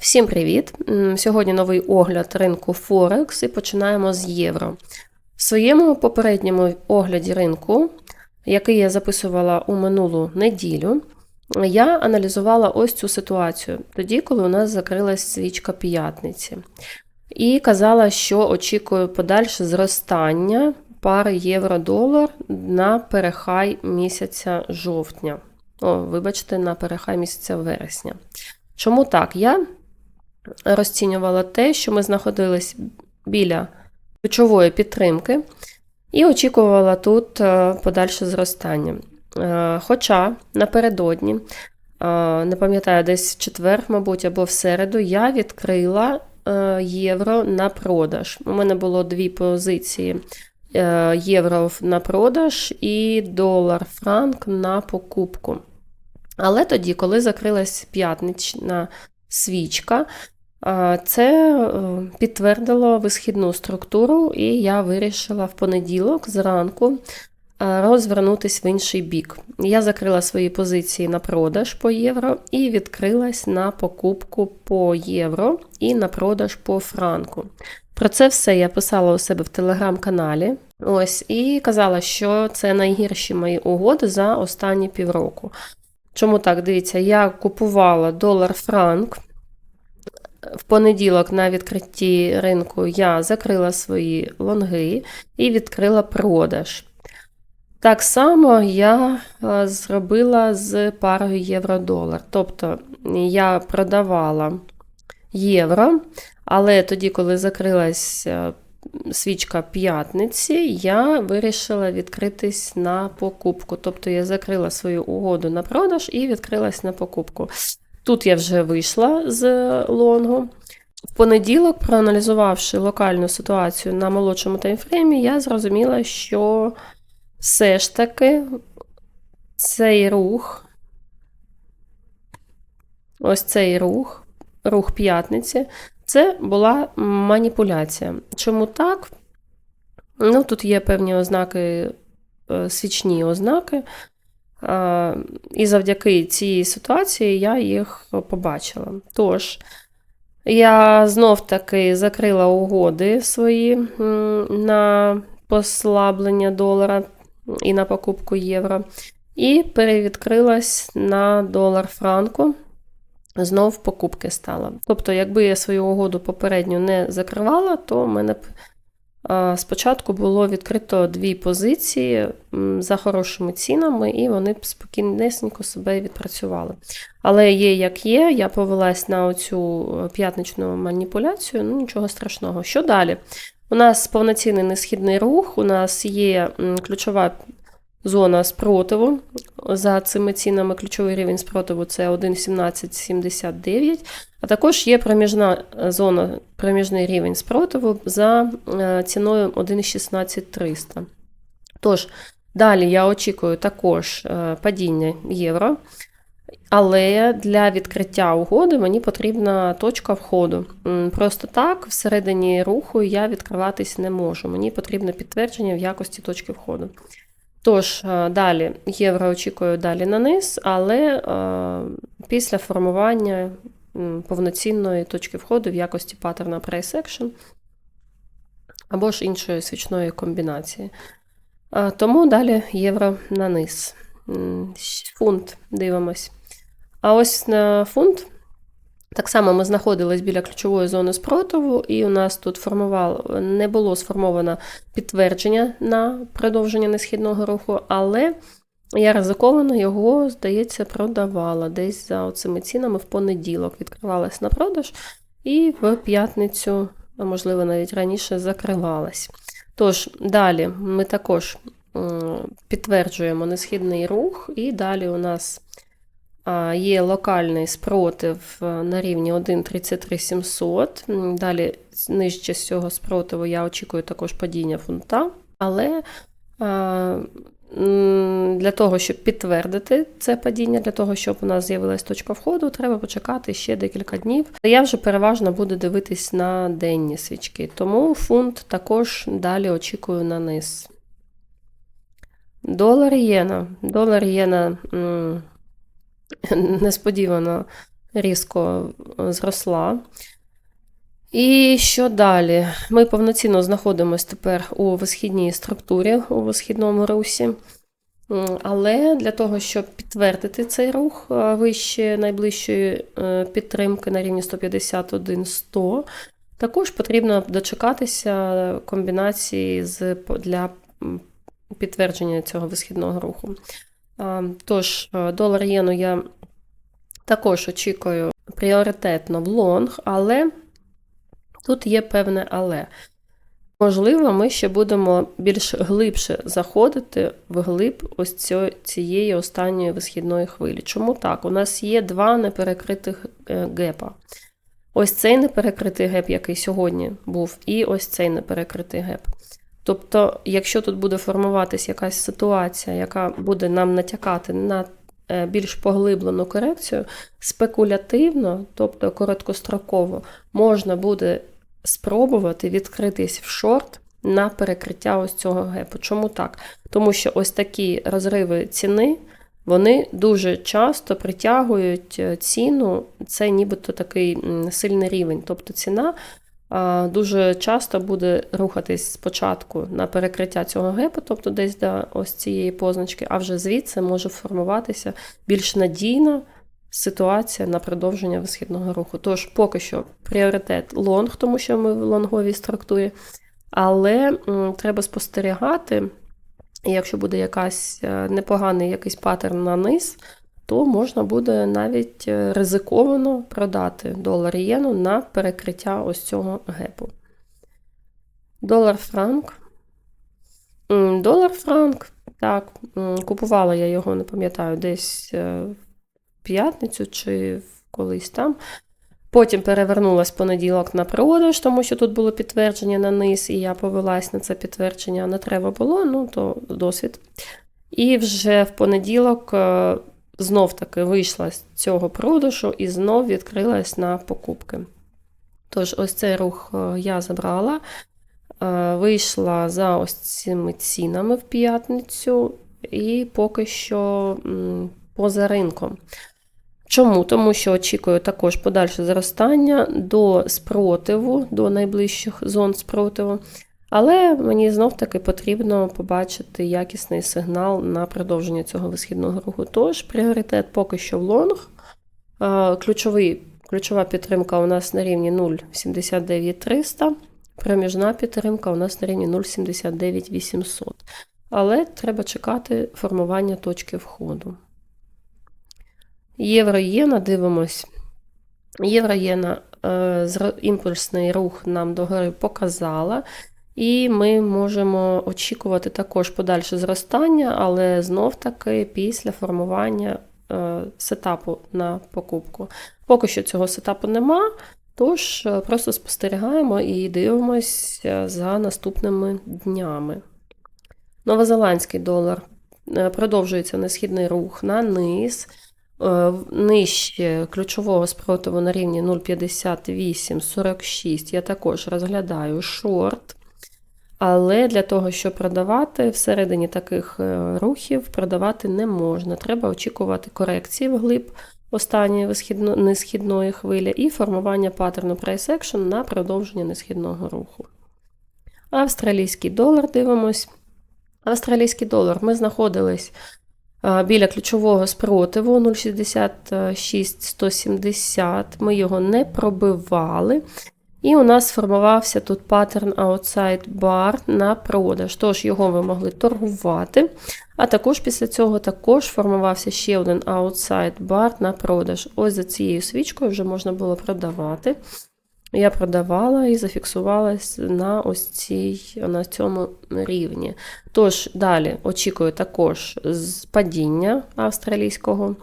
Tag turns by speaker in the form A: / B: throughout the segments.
A: Всім привіт! Сьогодні новий огляд ринку Форекс і починаємо з євро. В своєму попередньому огляді ринку, який я записувала у минулу неділю, я аналізувала ось цю ситуацію, тоді, коли у нас закрилась свічка п'ятниці. І казала, що очікую подальше зростання пари євро-долар на перехай місяця жовтня. О, вибачте, на перехай місяця вересня. Чому так? Я розцінювала те, що ми знаходились біля ключової підтримки і очікувала тут е, подальше зростання. Е, Хоча напередодні, е, не пам'ятаю, десь в четвер, мабуть, або в середу, я відкрила євро на продаж. У мене було дві позиції. Євро на продаж і долар франк на покупку. Але тоді, коли закрилась п'ятнична свічка, це е, підтвердило висхідну структуру, і я вирішила в понеділок зранку е, розвернутися в інший бік. Я закрила свої позиції на продаж по євро і відкрилась на покупку по євро і на продаж по франку. Про це все я писала у себе в телеграм-каналі. Ось, і казала, що це найгірші мої угоди за останні півроку. Чому так? Дивіться, я купувала долар-франк. В понеділок на відкритті ринку я закрила свої лонги і відкрила продаж. Так само я е, зробила з парою євро-долар. Тобто я продавала євро, але тоді, коли закрилась е, свічка п'ятниці, я вирішила відкритись на покупку. Тобто я закрила свою угоду на продаж і відкрилась на покупку. Тут я вже вийшла з лонгу. В понеділок, проаналізувавши локальну ситуацію на молодшому таймфреймі, я зрозуміла, що все ж таки цей рух, ось цей рух, рух п'ятниці, це була маніпуляція. Чому так? Ну, Тут є певні ознаки, е, свічні ознаки. А, І завдяки цій ситуації я їх побачила. Тож, я знов-таки закрила угоди свої на послаблення долара і на покупку євро, і перевідкрилась на долар франку. Знов покупки стала. Тобто, якби я свою угоду попередньо не закривала, то в мене б спочатку було відкрито дві позиції за хорошими цінами, і вони спокійнесенько себе відпрацювали. Але є, як є, я повелась на оцю п'ятничну маніпуляцію, ну нічого страшного. Що далі? У нас повноцінний несхідний рух, у нас є ключова зона спротиву. За цими цінами ключовий рівень спротиву це 1,1779, а також є проміжна зона, проміжний рівень спротиву за е, ціною 1,16300. Тож, далі я очікую також е, падіння євро. Але для відкриття угоди мені потрібна точка входу. Просто так, всередині руху я відкриватись не можу. Мені потрібне підтвердження в якості точки входу. Тож, е, далі євро очікую далі на низ, але е, після формування повноцінної точки входу в якості паттерна price action або ж іншої свічної комбінації. Е, Тому далі євро на низ. Фунт дивимось. А ось на фунт. Так само ми знаходились біля ключової зони спротиву, і у нас тут формувало, не було сформовано підтвердження на продовження несхідного руху, але я ризиковано його, здається, продавала десь за цими цінами в понеділок. Відкривалась на продаж і в п'ятницю, можливо, навіть раніше закривалась. Тож, далі ми також підтверджуємо несхідний рух, і далі у нас. Є локальний спротив е, на рівні 1,33700. Далі нижче з цього спротиву я очікую також падіння фунта. Але для того, щоб підтвердити це падіння, для того, щоб у нас з'явилась точка входу, треба почекати ще декілька днів. Я вже переважно буду дивитись на денні свічки, тому фунт також далі очікую на низ. Долар єна. Долар єна. Несподівано різко е, зросла. І що далі? Ми повноцінно знаходимося тепер у висхідній структурі у висхідному русі. Але для того, щоб підтвердити цей рух е, вище найближчої е, підтримки на рівні 151-100, також потрібно дочекатися комбінації з, для підтвердження цього висхідного руху. Тож, е, долар єну я також очікую пріоритетно в лонг, але тут є певне але. Можливо, ми ще будемо більш глибше заходити в глиб ось цієї останньої висхідної хвилі. Чому так? У нас є два неперекритих е, гепа. Ось цей неперекритий геп, який сьогодні був, і ось цей неперекритий геп. Тобто, якщо тут буде формуватися якась ситуація, яка буде нам натякати на е, більш поглиблену корекцію, спекулятивно, тобто короткостроково, можна буде спробувати відкритись в шорт на перекриття ось цього гепу. Чому так? Тому що ось такі розриви ціни. Вони дуже часто притягують е, ціну, це нібито такий сильний рівень. Тобто ціна дуже часто буде рухатись спочатку на перекриття цього гепу, тобто десь до ось цієї позначки, а вже звідси може формуватися більш надійна ситуація на продовження висхідного руху. Тож, поки що пріоритет лонг, тому що ми в лонговій структурі, але треба спостерігати, якщо буде якась е, непоганий якийсь паттерн на низ, то можна буде навіть е, ризиковано продати долар єну на перекриття ось цього гепу. Долар франк. Долар франк, так, купувала я його, не пам'ятаю, десь е, в п'ятницю чи колись там. Потім перевернулась понеділок на продаж, тому що тут було підтвердження на низ, і я повелась на це підтвердження, не треба було, ну то досвід. І вже в понеділок е, знов таки вийшла з цього продажу і знов відкрилась на покупки. Тож, ось цей рух е, я забрала, е, вийшла за ось цими цінами в п'ятницю, і поки що поза ринком. Чому? Тому що очікую також подальше зростання до спротиву, до найближчих зон спротиву. Але мені знов-таки потрібно побачити якісний сигнал на продовження цього висхідного руху. Тож, пріоритет поки що в лонг. Ключовий, Ключова підтримка у нас на рівні 0,79300, проміжна підтримка у нас на рівні 0,79800. Але треба чекати формування точки входу. Євро-єна, дивимось. Євро-єна е, імпульсний рух нам догори показала. І ми можемо очікувати також подальше зростання, але знов-таки після формування е, сетапу на покупку. Поки що цього сетапу нема, тож е, просто спостерігаємо і дивимося за наступними днями. Новозеландський долар е, продовжується несхідний рух на низ. Нижче ключового спротиву на рівні 0,5846 я також розглядаю шорт. Але для того, щоб продавати, всередині таких е, рухів продавати не можна. Треба очікувати корекції вглиб останньої несхідної хвилі і формування паттерну price action на продовження несхідного руху. Австралійський долар дивимось. Австралійський долар ми знаходились біля ключового спротиву 0,66-170. Ми його не пробивали. І у нас сформувався тут паттерн Outside Bar на продаж, тож його ви могли торгувати. А також після цього також формувався ще один Outside Bar на продаж. Ось за цією свічкою вже можна було продавати. Я продавала і зафіксувалась на ось цій, на цьому рівні. Тож, далі очікую також падіння австралійського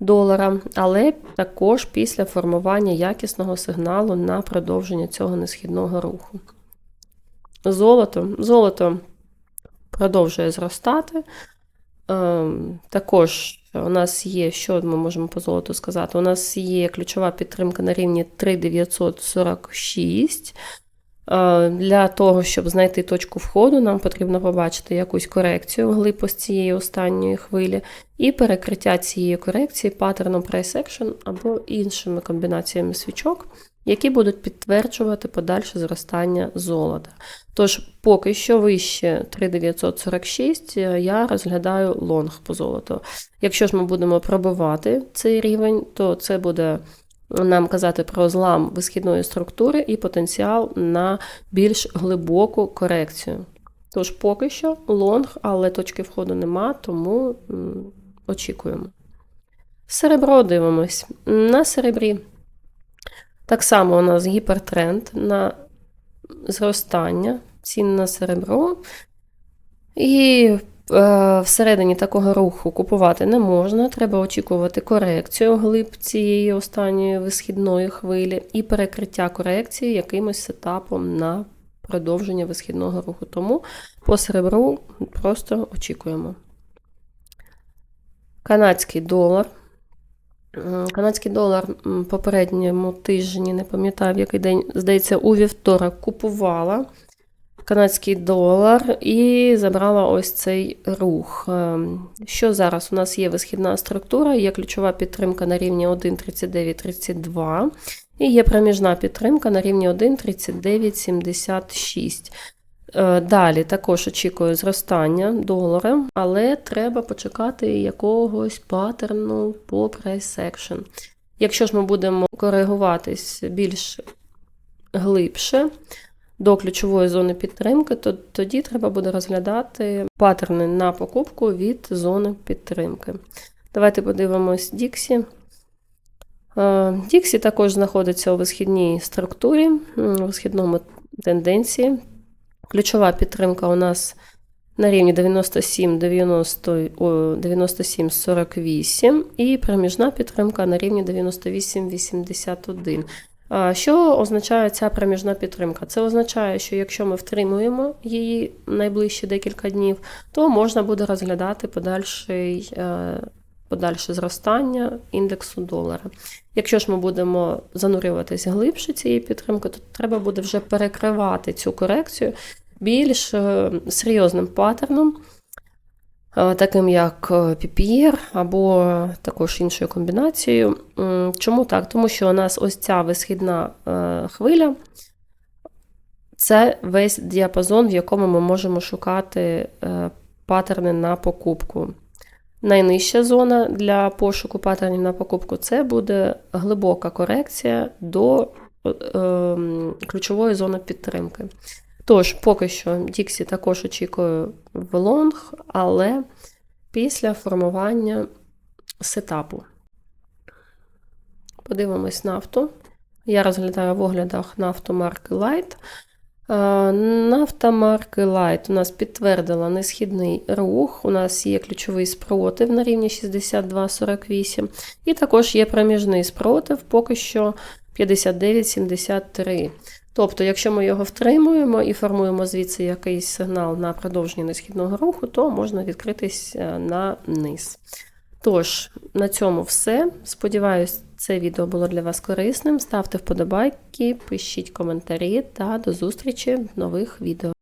A: долара, але також після формування якісного сигналу на продовження цього несхідного руху. Золото Золото продовжує зростати. Ем, також у нас є, що ми можемо по золоту сказати? У нас є ключова підтримка на рівні 3946. Е, Для того, щоб знайти точку входу, нам потрібно побачити якусь корекцію вглиб ось цієї останньої хвилі і перекриття цієї корекції паттерном price або іншими комбінаціями свічок, які будуть підтверджувати подальше зростання золота. Тож, поки що вище 3946 е, я розглядаю лонг по золоту. Якщо ж ми будемо пробивати цей рівень, то це буде нам казати про злам висхідної структури і потенціал на більш глибоку корекцію. Тож поки що лонг, але точки входу нема, тому очікуємо. Серебро дивимось. На серебрі так само у нас гіпертренд на зростання цін на серебро. І всередині такого руху купувати не можна. Треба очікувати корекцію глиб цієї останньої висхідної хвилі і перекриття корекції якимось сетапом на продовження висхідного руху. Тому по серебру просто очікуємо. Канадський долар. Канадський долар попередньому тижні, не пам'ятаю, в який день, здається, у вівторок купувала канадський долар і забрала ось цей рух. Ем, Що зараз? У нас є висхідна структура, є ключова підтримка на рівні 1,3932 і є проміжна підтримка на рівні 1,3976. Е, Далі також очікую зростання долара, але треба почекати якогось паттерну по price action. Якщо ж ми будемо коригуватись більш глибше до ключової зони підтримки, то тоді треба буде розглядати паттерни на покупку від зони підтримки. Давайте подивимось Діксі. Діксі також знаходиться у висхідній структурі, у висхідному тенденції. Ключова підтримка у нас на рівні 97, 90, 97 48 і проміжна підтримка на рівні 98, 81. А, Що означає ця проміжна підтримка? Це означає, що якщо ми втримуємо її найближчі декілька днів, то можна буде розглядати подальший, е, подальше зростання індексу долара. Якщо ж ми будемо занурюватись глибше цієї підтримки, то треба буде вже перекривати цю корекцію більш е, серйозним паттерном, таким як е, PPR або також іншою комбінацією. Чому так? Тому що у нас ось ця висхідна е, хвиля. Це весь діапазон, в якому ми можемо шукати е, паттерни на покупку. Найнижча зона для пошуку паттернів на покупку це буде глибока корекція до е, е, ключової зони підтримки. Тож, поки що Діксі також очікую в лонг, але після формування сетапу. Подивимось нафту. Я розглядаю в оглядах нафту марки Light. Е, Нафта марки Light у нас підтвердила несхідний рух. У нас є ключовий спротив на рівні 62,48. І також є проміжний спротив, поки що 59,73. Тобто, якщо ми його втримуємо і формуємо звідси якийсь сигнал на продовження несхідного руху, то можна відкритись е, на низ. Тож, на цьому все. Сподіваюсь, це відео було для вас корисним. Ставте вподобайки, пишіть коментарі та до зустрічі в нових відео.